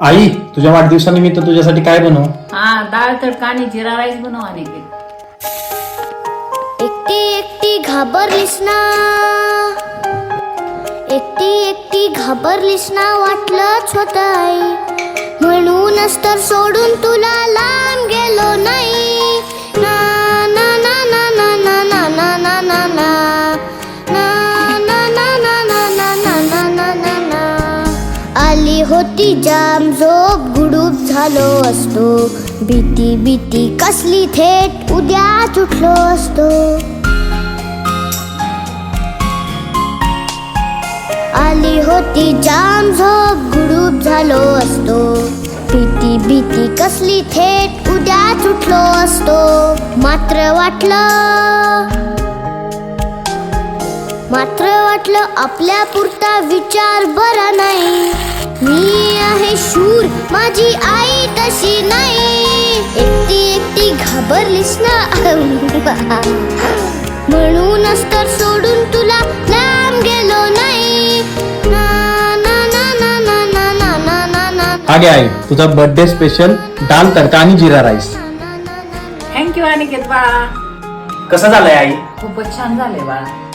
आई तुझ्या वाढदिवसानिमित्त तुझ्यासाठी काय बनवू? हा डाळ तडका आणि जिरा राईस बनव आणि एकटी एकटी घाबरलीस ना. एकटी एकटी घाबरलीस ना वाटलंच होत आई म्हणूनच तर सोडून तुला लांब ना होती जाम झोप गुडूप झालो असतो. भीती भीती कसली थेट उद्या चुटलो असतो. आली होती जाम झोप गुडूप झालो असतो. भीती भीती कसली थेट उद्या चुटलो असतो. मात्र वाटलं मात्र वाटलं आपल्या पुरता विचार बरा नाही. मी आहे शूर माझी आई तशी नाही. एकटी एकटी घाबरलीस ना म्हणूनच तर सोडून तुला लांब गेलो नाही. आगे आई तुझा बर्थडे स्पेशल दाल तडका आणि जिरा राईस. थँक्यू अनिकेत बाळा कसं झालंय आई? खूपच छान झालंय बाळा